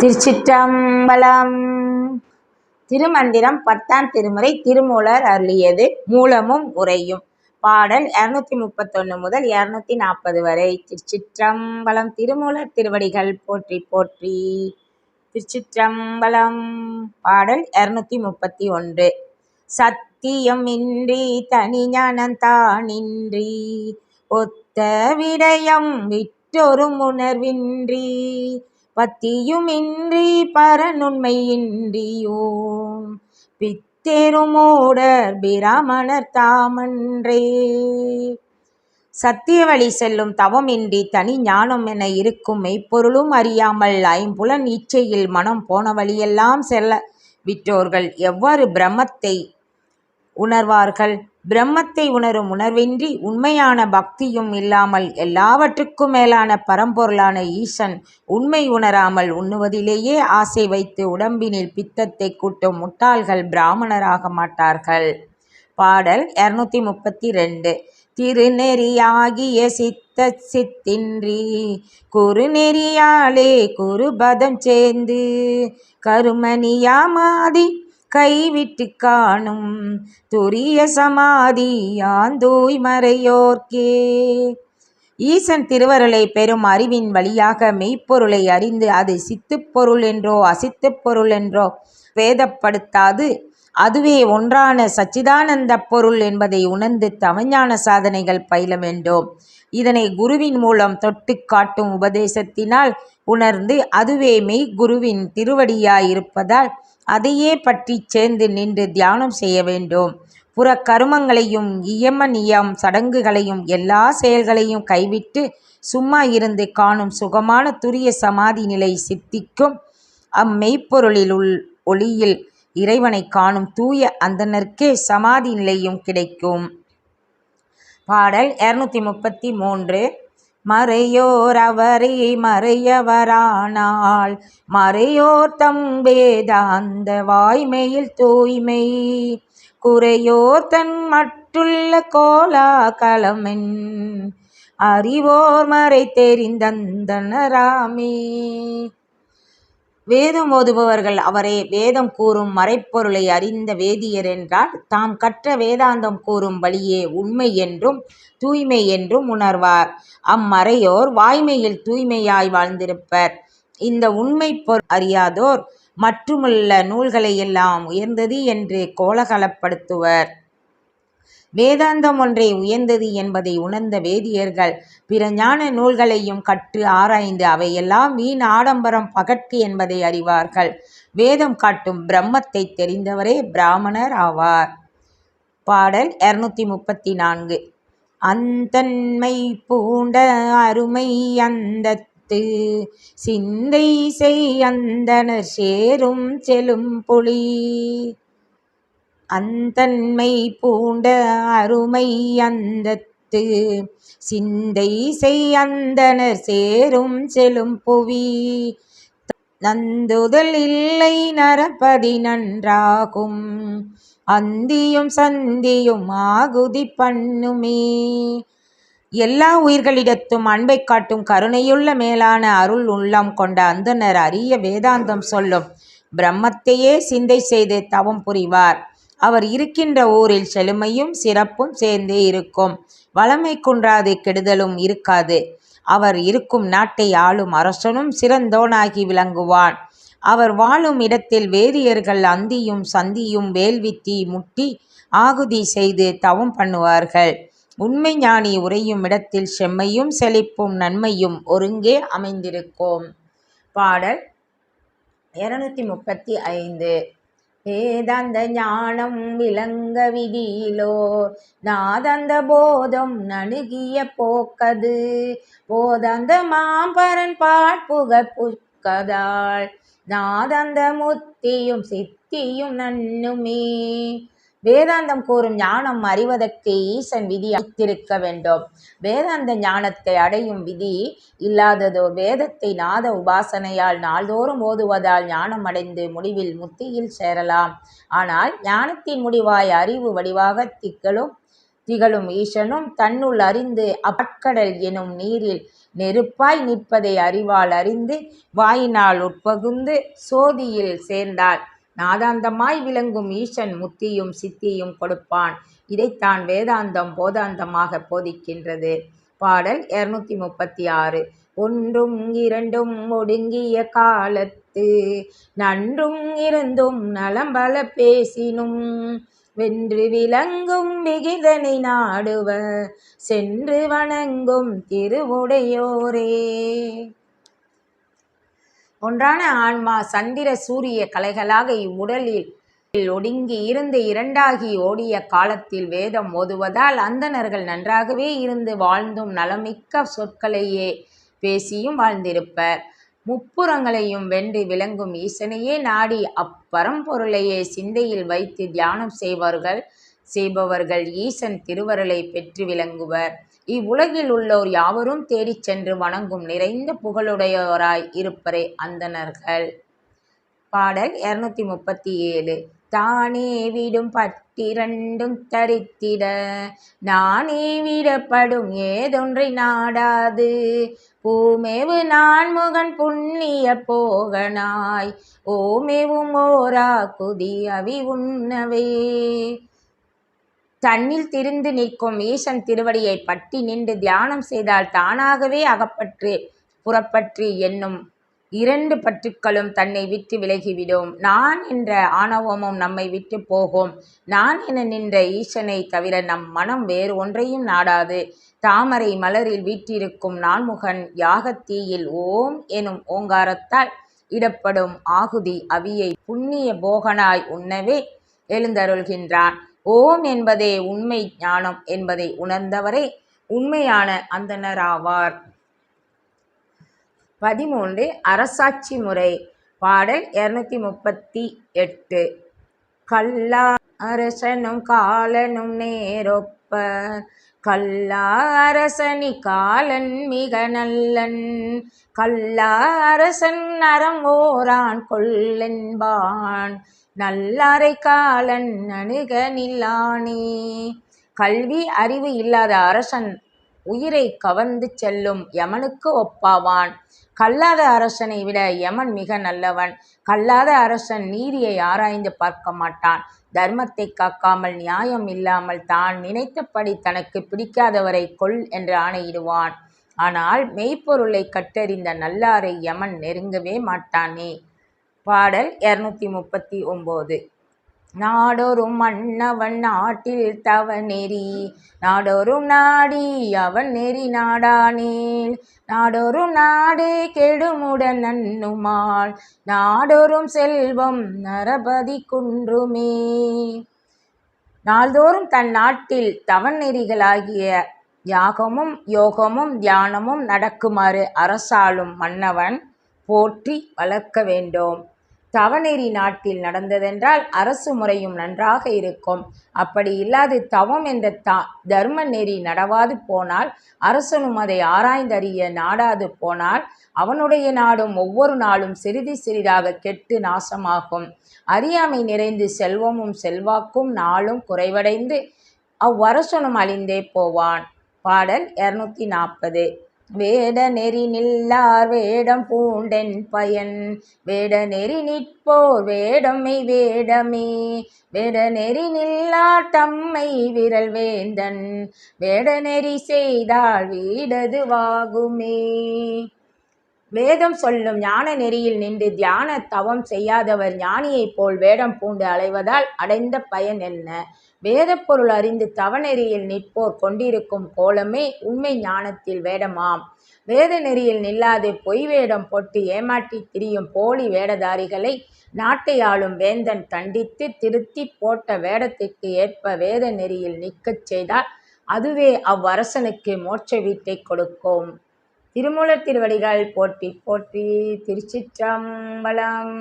திருச்சிற்றம்பலம். திருமந்திரம் பத்தாம் திருமுறை திருமூலர் அருளியது மூலமும் உரையும். பாடல் இரநூத்தி முப்பத்தொன்று முதல் இரநூத்தி நாற்பது வரை. திருச்சிற்றம்பலம் திருமூலர் திருவடிகள் போற்றி போற்றி. திருச்சிற்றம்பலம் பாடல் இரநூத்தி முப்பத்தி ஒன்று சத்தியம் இன்றி தனி ஞானந்தானின்றி ஒத்த விடயம் விற்றொரு உணர்வின்றி. பத்தியுமின்றி பரனுண்மையின்றியோம். பித்தெருமோடர் பிராமணர் தாமன்றே. சத்திய வழி செல்லும் தவமின்றி தனி ஞானம் என இருக்கும் மெய்ப்பொருளும் அறியாமல் ஐம்புலன் இச்சையில் மனம் போன வழியெல்லாம் செல்ல விற்றோர்கள் எவ்வாறு பிரம்மத்தை உணர்வார்கள்? பிரம்மத்தை உணரும் உணர்வின்றி உண்மையான பக்தியும் இல்லாமல் எல்லாவற்றுக்கும் மேலான பரம்பொருளான ஈசன் உண்மை உணராமல் உண்ணுவதிலேயே ஆசை வைத்து உடம்பினில் பித்தத்தை கூட்டும் முட்டாள்கள் பிராமணராக மாட்டார்கள். பாடல் இரநூத்தி முப்பத்தி ரெண்டு. திருநெறியாகிய சித்த சித்தின்றி குறுநெறியாலே குறுபதம் சேர்ந்து கருமணியாமாதி கைவிட்டு காணும் துரிய சமாதி யாந்தூய் மறையோர்க்கே. ஈசன் திருவருளை பெறும் அறிவின் வழியாக மெய்ப்பொருளை அறிந்து அது சித்துப் பொருள் என்றோ அசித்துப் பொருள் என்றோ வேதப்படுத்தாது. அதுவே ஒன்றான சச்சிதானந்த பொருள் என்பதை உணர்ந்து தவஞான சாதனைகள் பயில வேண்டும். இதனை குருவின் மூலம் தொட்டு காட்டும் உபதேசத்தினால் உணர்ந்து அதுவே மெய் குருவின் திருவடியாயிருப்பதால் அதையே பற்றி சேர்ந்து நின்று தியானம் செய்ய வேண்டும். புற கருமங்களையும் இயம நியம் சடங்குகளையும் எல்லா செயல்களையும் கைவிட்டு சும்மா இருந்து காணும் சுகமான துரிய சமாதி நிலை சித்திக்கும் அம்மெய்ப்பொருளில் உள் ஒளியில் இறைவனை காணும் தூய அந்தனர்க்கே சமாதி நிலையும் கிடைக்கும். பாடல் இரநூத்தி முப்பத்தி மூன்று. மறையோர் அவரை மறையவரானால் மறையோர் தம் வேதாந்த வாய்மையில் தூய்மை குறையோர் தன் மட்டுள்ள கோலா களமென் அறிவோர் மறை தெரிந்தந்தனராமே வேதம் ஓதுபவர்கள் அவரே வேதம் கூறும் மறைப்பொருளை அறிந்த வேதியர் என்றால் தாம் கற்ற வேதாந்தம் கூறும் வழியே உண்மை என்றும் தூய்மை என்றும் உணர்வார். அம்மறையோர் வாய்மையில் தூய்மையாய் வாழ்ந்திருப்பர். இந்த உண்மை பொருள் அறியாதோர் மற்றுமுள்ள நூல்களை எல்லாம் உயர்ந்தது என்று கோலகலப்படுத்துவர். வேதாந்தம் ஒன்றே உயர்ந்தது என்பதை உணர்ந்த வேதியர்கள் பிற ஞான நூல்களையும் கற்று ஆராய்ந்து அவையெல்லாம் வீண் ஆடம்பரம் பகட்டு என்பதை அறிவார்கள். வேதம் காட்டும் பிரம்மத்தை தெரிந்தவரே பிராமணர் ஆவார். பாடல் இரநூத்தி முப்பத்தி நான்கு. அந்தன்மை பூண்ட அருமை அந்தத்து சிந்தை செய் அந்தனர் சேரும் செலும் புலி. அந்தன்மை பூண்ட அருமை அந்தத்து. சிந்தை செய் அந்தனர் சேரும் செலும் புவி. நந்துதல் இல்லை நரபதி நன்றாகும். அந்தியும் சந்தியும் ஆகுதி பண்ணுமே. எல்லா உயிர்களிடத்தும் அன்பை காட்டும் கருணையுள்ள மேலான அருள் உள்ளம் கொண்ட அந்தனர் அரிய வேதாந்தம் சொல்லும். பிரம்மத்தையே சிந்தை செய்து தவம் புரிவார். அவர் இருக்கின்ற ஊரில் செழுமையும் சிறப்பும் சேர்ந்தே இருக்கும். வளமை குன்றாது கெடுதலும் இருக்காது. அவர் இருக்கும் நாட்டை ஆளும் அரசனும் சிறந்தோனாகி விளங்குவான். அவர் வாழும் இடத்தில் வேதியர்கள் அந்தியும் சந்தியும் வேல்வித்தி முட்டி ஆகுதி செய்து தவம் பண்ணுவார்கள். உண்மை ஞானி உறையும் இடத்தில் செம்மையும் செழிப்பும் நன்மையும் ஒருங்கே அமைந்திருக்கும். பாடல் இருநூத்தி முப்பத்தி ஐந்து. வேதாந்த ஞானம் விளங்க விதியிலோ? நாதந்த போதம் நணுகிய போக்கது. போதந்த மாம்பரன் பாட்புக புக்கதாள் நாதந்த முத்தியும் சித்தியும் நன்னுமே. வேதாந்தம் கூறும் ஞானம் அறிவதற்கு ஈசன் விதி அளித்திருக்க வேண்டும். வேதாந்த ஞானத்தை அடையும் விதி இல்லாததோ வேதத்தை நாத உபாசனையால் நாள்தோறும் ஓதுவதால் ஞானம் அடைந்து முடிவில் முத்தியில் சேரலாம். ஆனால் ஞானத்தின் முடிவாய் அறிவு வடிவாக திகழும் திகழும் ஈசனும் தன்னுள் அறிந்து அப்பாற்கடல் எனும் நீரில் நெருப்பாய் நிற்பதை அறிவால் அறிந்து வாயினால் உட்பகுந்து சோதியில் சேர்ந்தாள் நாதாந்தமாய் விளங்கும் ஈசன் முத்தியும் சித்தியும் கொடுப்பான். இதைத்தான் வேதாந்தம் போதாந்தமாக போதிக்கின்றது. பாடல் இருநூத்தி முப்பத்தி ஆறு ஒன்றும் இரண்டும் ஒடுங்கிய காலத்து நன்றும் இருந்தும் நலம்பல பேசினும் வென்று விளங்கும் விகிதனை நாடுவ சென்று வணங்கும் திருவுடையோரே. ஒன்றான ஆன்மா சந்திர சூரிய கலைகளாக இவ்வுடலில் ஒடுங்கி இருந்து இரண்டாகி ஓடிய காலத்தில் வேதம் ஓதுவதால் அந்தணர்கள் நன்றாகவே இருந்து வாழ்ந்தும் நலமிக்க சொற்களையே பேசியும் வாழ்ந்திருப்பர். முப்புறங்களையும் வென்று விளங்கும் ஈசனையே நாடி அப்பரம்பொருளையே சிந்தையில் வைத்து தியானம் செய்வார்கள் செய்பவர்கள் ஈசன் திருவருளை பெற்று விளங்குவர். இவ்வுலகில் உள்ளோர் யாவரும் தேடிச் சென்று வணங்கும் நிறைந்த புகழுடையோராய் இருப்பரே அந்தணர்கள். பாடல் இருநூத்தி முப்பத்தி ஏழு தானே விடும் பட்டிரண்டும் தரித்திட நானே விடப்படும் ஏதொன்றை நாடாது. பூமேவு நான்முகன் புண்ணிய போகனாய் ஓமேவும் ஓரா குதி அவி உண்ணவே. தன்னில் திரிந்து நிற்கும் ஈசன் திருவடியை பற்றி நின்று தியானம் செய்தால் தானாகவே அகப்பற்று புறப்பற்றி என்னும் இரண்டு பற்றுக்களும் தன்னை விட்டு விலகிவிடும். நான் என்ற ஆணவமும் நம்மை விட்டு போகும். நான் என நின்ற ஈசனை தவிர நம் மனம் வேறு ஒன்றையும் நாடாது. தாமரை மலரில் வீற்றிருக்கும் நான்முகன் யாகத்தீயில் ஓம் எனும் ஓங்காரத்தால் இடப்படும் ஆகுதி அவியை புண்ணிய போகனாய் உண்ணவே எழுந்தருள்கின்றான். ஓம் என்பதே உண்மை ஞானம் என்பதை உணர்ந்தவரே உண்மையான அந்தனராவார் பதிமூன்று அரசாட்சி முறை பாடல் இருநூத்தி முப்பத்தி எட்டு. கல்லா அரசனும் காலனும் நேரொப்ப கல்லா அரசனி காலன் மிக நல்லன் கல்லா அரசன் அறம் ஓரான் கொள்ளென்பான் நல்லாரை காலன் அணுக நில்லானே. கல்வி அறிவு இல்லாத அரசன் உயிரை கவர்ந்து செல்லும் யமனுக்கு ஒப்பாவான். கல்லாத அரசனை விட யமன் மிக நல்லவன். கல்லாத அரசன் நீதியை ஆராய்ந்து பார்க்க மாட்டான். தர்மத்தை காக்காமல் நியாயம் இல்லாமல் தான் நினைத்தபடி தனக்கு பிடிக்காதவரை கொள் என்று ஆணையிடுவான். ஆனால் மெய்ப்பொருளை கட்டறிந்த நல்லாரை யமன் நெருங்கவே மாட்டானே. பாடல் இருநூத்தி முப்பத்தி ஒம்போது. நாடொரும் மன்னவன் நாட்டில் தவ நெறி. நாடொரும் நாடி அவன் நெறி நாடானேல் நாடொரும் நாடே கெடுமுடன் நன்னுமாள் நாடொரும் செல்வம் நரபதி குன்றுமே. நாள்தோறும் தன் நாட்டில் தவன் நெறிகளாகிய யாகமும் யோகமும் தியானமும் நடக்குமாறு அரசாளும் மன்னவன் போற்றி வளர்க்க வேண்டும். தவநெறி நாட்டில் நடந்ததென்றால் அரசு முறையும் நன்றாக இருக்கும். அப்படி இல்லாது தவம் என்ற த தர்ம நெறி நடவாது போனால் அரசனும் அதை ஆராய்ந்தறிய நாடாது போனால் அவனுடைய நாடும் ஒவ்வொரு நாளும் சிறிது சிறிதாக கெட்டு நாசமாகும். அறியாமை நிறைந்து செல்வமும் செல்வாக்கும் நாளும் குறைவடைந்து அவ்வரசனும் அழிந்தே போவான். பாடல் இருநூத்தி நாற்பது. வேட நெறி நில்லார் வேடம் பூண்டென் பயன். வேட நெறி நிற்போர் வேடமை. வேடமே வேட நெறி நில்லார் தம்மை விரல் வேந்தன். வேட நெறி செய்தால் வீடது வாகுமே. வேதம் சொல்லும் ஞான நெறியில் நின்று தியான தவம் செய்யாதவர் ஞானியைப் போல் வேடம் பூண்டு அலைவதால் அடைந்த பயன் என்ன? வேதப்பொருள் அறிந்து தவநெறியில் நிற்போர் கொண்டிருக்கும் கோலமே உண்மை ஞானத்தில் வேடமாம். வேத நெறியில் நில்லாது பொய் வேடம் போட்டு ஏமாற்றி திரியும் போலி வேடதாரிகளை நாட்டை ஆளும் வேந்தன் தண்டித்து திருத்தி போட்ட வேடத்திற்கு ஏற்ப வேத நெறியில் நிற்கச் செய்தால் அதுவே அவ்வரசனுக்கு மோட்ச வீட்டை கொடுக்கும். திருமூலர் திருவடிகள் போற்றி போற்றி திருச்சிற்றம்பலம்.